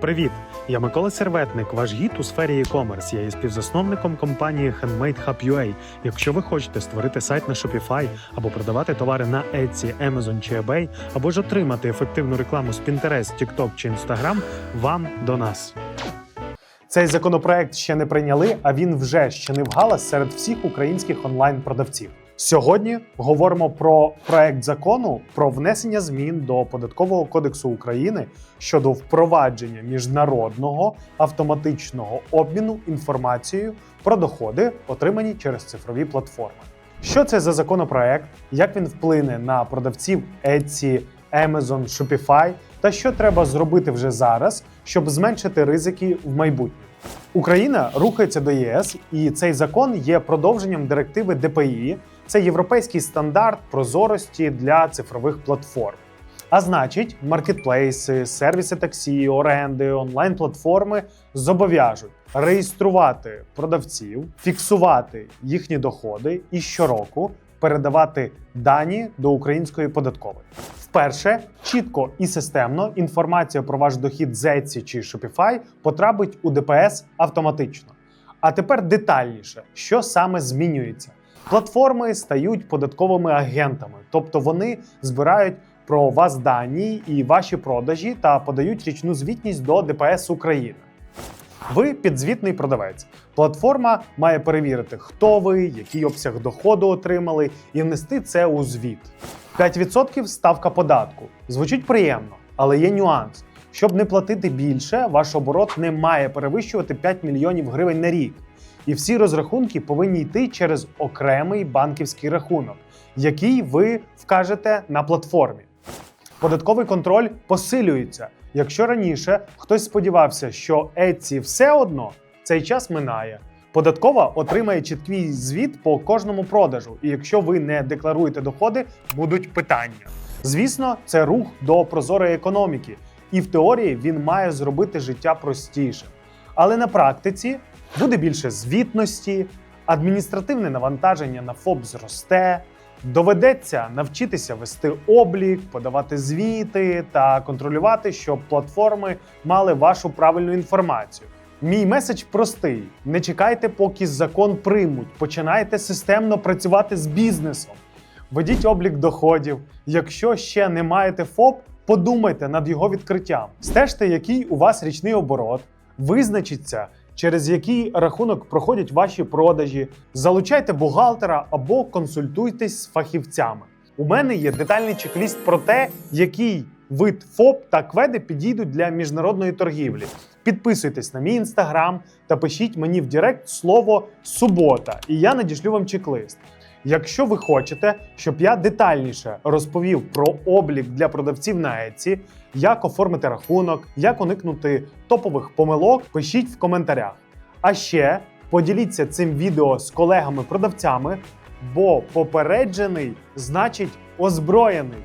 Привіт! Я Микола Серветник, ваш гід у сфері e-commerce. Я є співзасновником компанії Handmade Hub UA. Якщо ви хочете створити сайт на Shopify або продавати товари на Etsy, Amazon чи eBay, або ж отримати ефективну рекламу з Pinterest, TikTok чи Instagram, вам до нас. Цей законопроект ще не прийняли, а він вже щинив галас серед всіх українських онлайн-продавців. Сьогодні говоримо про проект закону про внесення змін до податкового кодексу України щодо впровадження міжнародного автоматичного обміну інформацією про доходи, отримані через цифрові платформи. Що це за законопроект? Як він вплине на продавців Etsy, Amazon, Shopify та що треба зробити вже зараз, щоб зменшити ризики в майбутньому? Україна рухається до ЄС, і цей закон є продовженням директиви ДПІ. Це європейський стандарт прозорості для цифрових платформ. А значить, маркетплейси, сервіси таксі, оренди, онлайн-платформи зобов'яжуть реєструвати продавців, фіксувати їхні доходи і щороку передавати дані до української податкової. Вперше чітко і системно інформація про ваш дохід з Etsy чи Shopify потрапить у ДПС автоматично. А тепер детальніше, що саме змінюється. Платформи стають податковими агентами, тобто вони збирають про вас дані і ваші продажі та подають річну звітність до ДПС України. Ви підзвітний продавець. Платформа має перевірити, хто ви, який обсяг доходу отримали, і внести це у звіт. 5% ставка податку. Звучить приємно, але є нюанс. Щоб не платити більше, ваш оборот не має перевищувати 5 мільйонів гривень на рік. І всі розрахунки повинні йти через окремий банківський рахунок, який ви вкажете на платформі. Податковий контроль посилюється. Якщо раніше хтось сподівався, що Etsy все одно цей час минає. Податкова отримає чіткий звіт по кожному продажу, і якщо ви не декларуєте доходи, будуть питання. Звісно, це рух до прозорої економіки, і в теорії він має зробити життя простішим. Але на практиці буде більше звітності, адміністративне навантаження на ФОП зросте. Доведеться навчитися вести облік, подавати звіти та контролювати, щоб платформи мали вашу правильну інформацію. Мій меседж простий: не чекайте, поки закон приймуть. Починайте системно працювати з бізнесом. Ведіть облік доходів. Якщо ще не маєте ФОП, подумайте над його відкриттям. Стежте, який у вас річний оборот, визначіться, через який рахунок проходять ваші продажі, залучайте бухгалтера або консультуйтесь з фахівцями. У мене є детальний чек-ліст про те, який вид ФОП та кведи підійдуть для міжнародної торгівлі. Підписуйтесь на мій інстаграм та пишіть мені в Директ слово субота, і я надішлю вам чек-лист. Якщо ви хочете, щоб я детальніше розповів про облік для продавців на Etsy, як оформити рахунок, як уникнути топових помилок, пишіть в коментарях. А ще поділіться цим відео з колегами-продавцями, бо попереджений значить озброєний.